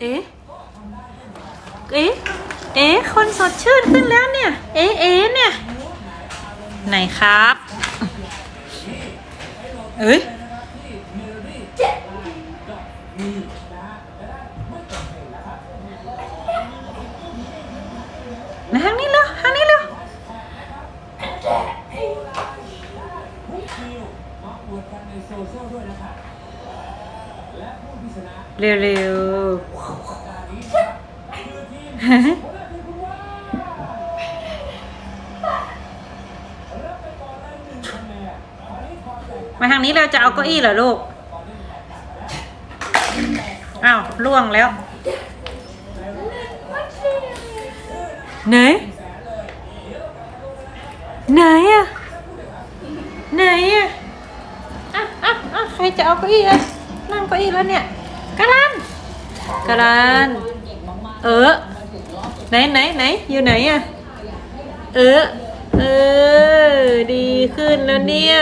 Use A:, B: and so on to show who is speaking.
A: เอ๊ะ เอ๊ะ เอ๊ะ คนสดชื่นขึ้นแล้วเนี่ย เอ๊ะ เอ๊ะ เนี่ย ไหนครับ เอ้ยมาทางนี้เร็วทางนี้เร็วเร็วยนะคะ เร็วมาทางนี้เราจะเอาเก้าอี้เหรอลูก อ้าวล่วงแล้วไหนไหนอะไหนอะอะอะอะใครจะเอาเก้าอี้อะ นั่งเก็อีกแล้วเนี่ยกะลันกะลันเออไหนไหนไหนอยู่ไหนอะเออเออ ดีขึ้นแล้วเนี่ย